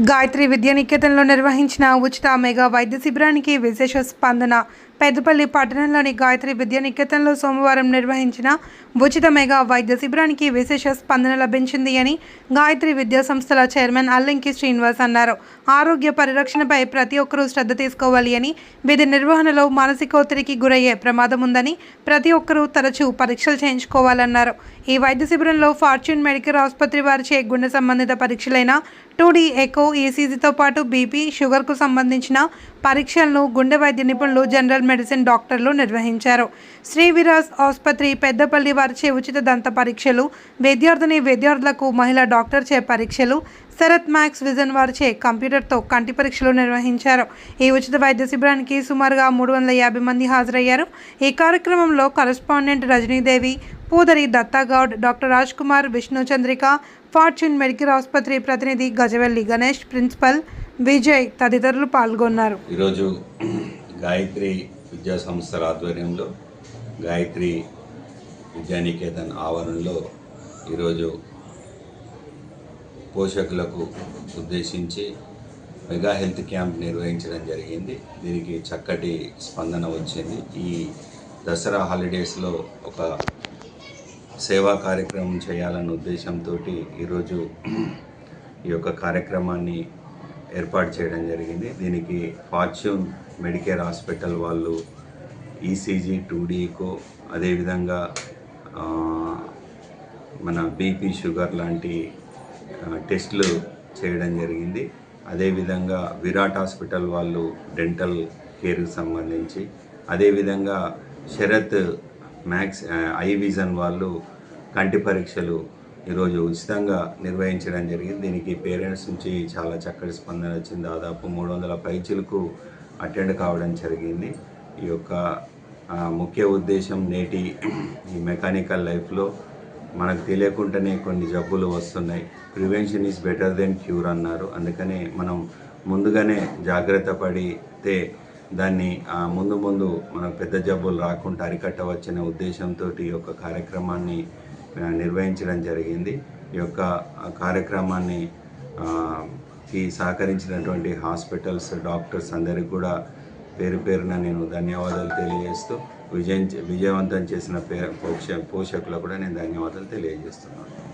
గాయత్రి విద్యానికేతన్లో నిర్వహించిన ఉచిత మెగా వైద్య శిబిరానికి విశేష స్పందన పెద్దపల్లి పట్టణంలోని గాయత్రి విద్యానికేతన్లో సోమవారం నిర్వహించిన ఉచిత మెగా వైద్య శిబిరానికి విశేష స్పందన లభించింది అని గాయత్రి విద్యా సంస్థల చైర్మన్ అల్లంకి శ్రీనివాస్ అన్నారు. ఆరోగ్య పరిరక్షణపై ప్రతి ఒక్కరూ శ్రద్ధ తీసుకోవాలి అని విధి నిర్వహణలో మానసిక ఒత్తిడికి గురయ్యే ప్రమాదం ఉందని ప్రతి ఒక్కరూ తరచూ పరీక్షలు చేయించుకోవాలన్నారు. ఈ వైద్య శిబిరంలో ఫార్చ్యూన్ మెడికల్ ఆసుపత్రి వారిచే గుండె సంబంధిత పరీక్షలైన టూడీ ఎకో ఈసీజీతో పాటు బీపీ షుగర్కు సంబంధించిన పరీక్షలను గుండె వైద్య నిపుణులు జనరల్ మెడిసిన్ డాక్టర్లు నిర్వహించారు. శ్రీ విరాజ్ ఆసుపత్రి పెద్దపల్లి వారిచే ఉచిత దంత పరీక్షలు విద్యార్థిని విద్యార్థులకు మహిళా డాక్టర్ చే పరీక్షలు శరత్ మ్యాక్స్ విజన్ వారిచే కంప్యూటర్తో కంటి పరీక్షలు నిర్వహించారు. ఈ ఉచిత వైద్య శిబిరానికి సుమారుగా మూడు వందల యాభై మంది హాజరయ్యారు. ఈ కార్యక్రమంలో correspondent Rajanidevi Pudari Dattagoud doctor Raj Kumar Vishnu Chandrika fortune medical ఆసుపత్రి ప్రతినిధి గజవెల్లి గణేష్ ప్రిన్సిపల్ విజయ్ తదితరులు పాల్గొన్నారు. ఈరోజు గాయత్రి విద్యా సంస్థల ఆధ్వర్యంలో గాయత్రి విద్యానికేతన్ ఆవరణలో ఈరోజు పోషకులకు ఉద్దేశించి మెగా హెల్త్ క్యాంప్ నిర్వహించడం జరిగింది. దీనికి చక్కటి స్పందన వచ్చింది. ఈ దసరా హాలిడేస్లో ఒక సేవా కార్యక్రమం చేయాలన్న ఉద్దేశంతో ఈరోజు ఈ యొక్క కార్యక్రమాన్ని ఏర్పాటు చేయడం జరిగింది. దీనికి ఫార్చ్యూన్ మెడికేర్ హాస్పిటల్ వాళ్ళు ఈసీజీ టూడీకో అదేవిధంగా మన బీపీ షుగర్ లాంటి టెస్టులు చేయడం జరిగింది. అదేవిధంగా విరాట్ హాస్పిటల్ వాళ్ళు డెంటల్ కేర్కి సంబంధించి అదేవిధంగా శరత్ మ్యాక్స్ ఐ విజన్ వాళ్ళు కంటి పరీక్షలు ఈరోజు ఉచితంగా నిర్వహించడం జరిగింది. దీనికి పేరెంట్స్ నుంచి చాలా చక్కటి స్పందన వచ్చింది. దాదాపు మూడు వందల పైచులకు అటెండ్ కావడం జరిగింది. ఈ యొక్క ముఖ్య ఉద్దేశం నేటి ఈ మెకానికల్ లైఫ్లో మనకు తెలియకుండానే కొన్ని జబ్బులు వస్తున్నాయి. Prevention is better than cure అన్నారు. అందుకనే మనం ముందుగానే జాగ్రత్త పడితే దాన్ని ముందు ముందు మనకు పెద్ద జబ్బులు రాకుండా అరికట్టవచ్చనే ఉద్దేశంతో ఈ యొక్క కార్యక్రమాన్ని నిర్వహించడం జరిగింది. ఈ యొక్క కార్యక్రమాన్ని కి సహకరించినటువంటి హాస్పిటల్స్ డాక్టర్స్ అందరికీ కూడా పేరు పేరున నేను ధన్యవాదాలు తెలియజేస్తూ విజయం విజయవంతం చేసిన పే పోష పోషకులకు కూడా నేను ధన్యవాదాలు తెలియజేస్తున్నాను.